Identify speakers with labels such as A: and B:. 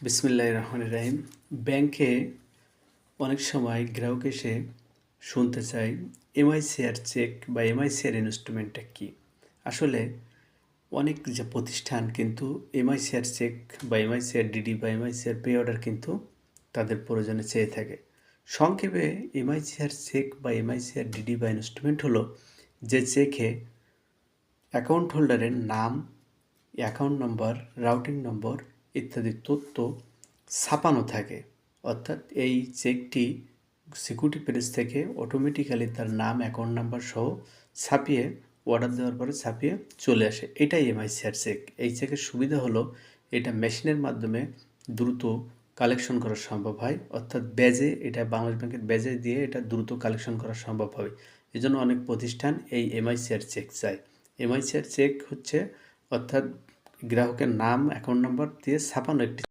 A: বিসমিল্লাহ রহমান রাহিম। ব্যাংকে অনেক সময় গ্রাহক এসে শুনতে চায় এমআইসিআর চেক বা এমআইসিআর ইনস্ট্রুমেন্টটা কী? আসলে অনেক যে প্রতিষ্ঠান কিন্তু এমআইসিআর চেক বা এমআইসিআর ডিডি বা এমআইসিআর পে অর্ডার কিন্তু তাদের প্রয়োজনে চেয়ে থাকে। সংক্ষেপে এমআইসিআর চেক বা এমআইসিআর ডিডি বা ইনস্ট্রুমেন্ট হলো যে চেকে অ্যাকাউন্ট হোল্ডারের নাম অ্যাকাউন্ট নম্বর রাউটিং নম্বর ইত্যাদি তথ্য ছাপানো থাকে। অর্থাৎ এই চেকটি সিকিউরিটি প্রেস থেকে অটোমেটিক্যালি তার নাম অ্যাকাউন্ট নাম্বার সহ ছাপিয়ে অর্ডার দেওয়ার পরে ছাপিয়ে চলে আসে। এটাই এমআইসিআর চেক। এই চেকের সুবিধা হলো এটা মেশিনের মাধ্যমে দ্রুত কালেকশন করা সম্ভব হয়। অর্থাৎ ব্যাজে এটা বাংলাদেশ ব্যাংকের ব্যাজে দিয়ে এটা দ্রুত কালেকশন করা সম্ভব হবে। এই জন্য অনেক প্রতিষ্ঠান এই এমআইসিআর চেক চায়। এমআইসিআর চেক হচ্ছে অর্থাৎ গ্রাহকের নাম অ্যাকাউন্ট নম্বর দিয়ে ছাপানো একটি